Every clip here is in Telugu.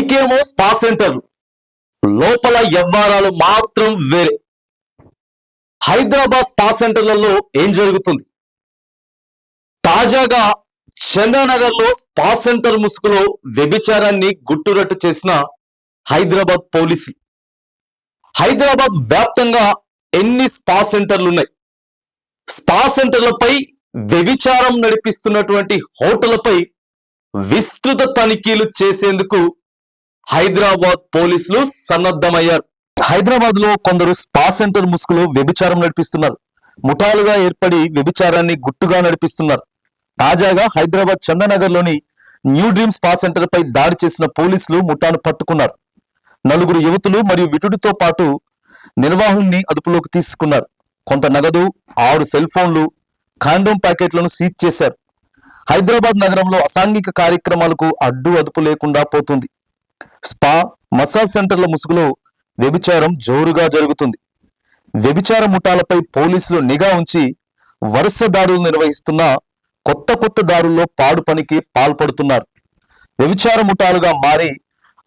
పైకేమో స్పా సెంటర్లు లోపల వ్యవహారాలు మాత్రం వేరే. హైదరాబాద్ స్పా సెంటర్లలో ఏం జరుగుతుంది? తాజాగా చందానగర్లో స్పా సెంటర్ ముసుగులో వ్యభిచారాన్ని గుట్టురట్టు చేసిన హైదరాబాద్ పోలీసులు. హైదరాబాద్ వ్యాప్తంగా ఎన్ని స్పా సెంటర్లు ఉన్నాయి స్పా సెంటర్లపై వ్యభిచారం నడిపిస్తున్నటువంటి హోటళ్ళపై విస్తృత తనిఖీలు చేసేందుకు హైదరాబాద్ పోలీసులు సన్నద్ధమయ్యారు. హైదరాబాద్లో కొందరు స్పా సెంటర్ ముసుగులో వ్యభిచారం నడిపిస్తున్నారు. ముఠాలుగా ఏర్పడి వ్యభిచారాన్ని గుట్టుగా నడిపిస్తున్నారు. తాజాగా హైదరాబాద్ చందనగర్లోని న్యూ డ్రీమ్ స్పా సెంటర్ పై దాడి చేసిన పోలీసులు ముఠాను పట్టుకున్నారు. నలుగురు యువతులు మరియు విటుడితో పాటు నిర్వాహుల్ని అదుపులోకి తీసుకున్నారు. కొంత నగదు ఆరు సెల్ ఫోన్లు కాండోమ్ ప్యాకెట్లను సీజ్ చేశారు. హైదరాబాద్ నగరంలో అసాంఘిక కార్యక్రమాలకు అడ్డు అదుపు లేకుండా పోతుంది. స్పా మసాజ్ సెంటర్ల ముసుగులో వ్యభిచారం జోరుగా జరుగుతుంది. వ్యభిచార ముఠాలపై పోలీసులు నిఘా ఉంచి వరుస దారులు నిర్వహిస్తున్న కొత్త కొత్త దారుల్లో పాడు పనికి పాల్పడుతున్నారు. వ్యభిచార ముఠాలుగా మారి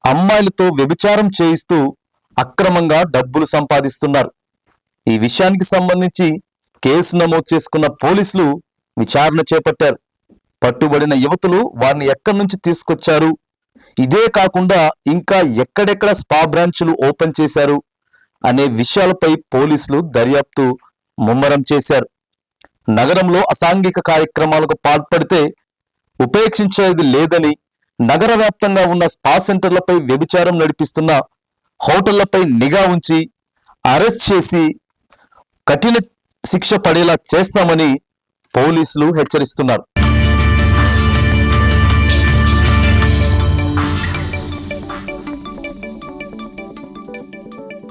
అమ్మాయిలతో వ్యభిచారం చేయిస్తూ అక్రమంగా డబ్బులు సంపాదిస్తున్నారు. ఈ విషయానికి సంబంధించి కేసు నమోదు చేసుకున్న పోలీసులు విచారణ చేపట్టారు. పట్టుబడిన యువతులు వారిని ఎక్కడి నుంచి తీసుకొచ్చారు? ఇదే కాకుండా ఇంకా ఎక్కడెక్కడ స్పా బ్రాంచులు ఓపెన్ చేశారు అనే విషయాలపై పోలీసులు దర్యాప్తు ముమ్మరం చేశారు. నగరంలో అసాంఘిక కార్యక్రమాలకు పాల్పడితే ఉపేక్షించేది లేదని నగర వ్యాప్తంగా ఉన్న స్పా సెంటర్లపై వ్యభిచారం నడిపిస్తున్న హోటళ్ళపై నిఘా ఉంచి అరెస్ట్ చేసి కఠిన శిక్ష పడేలా చేస్తామని పోలీసులు హెచ్చరిస్తున్నారు.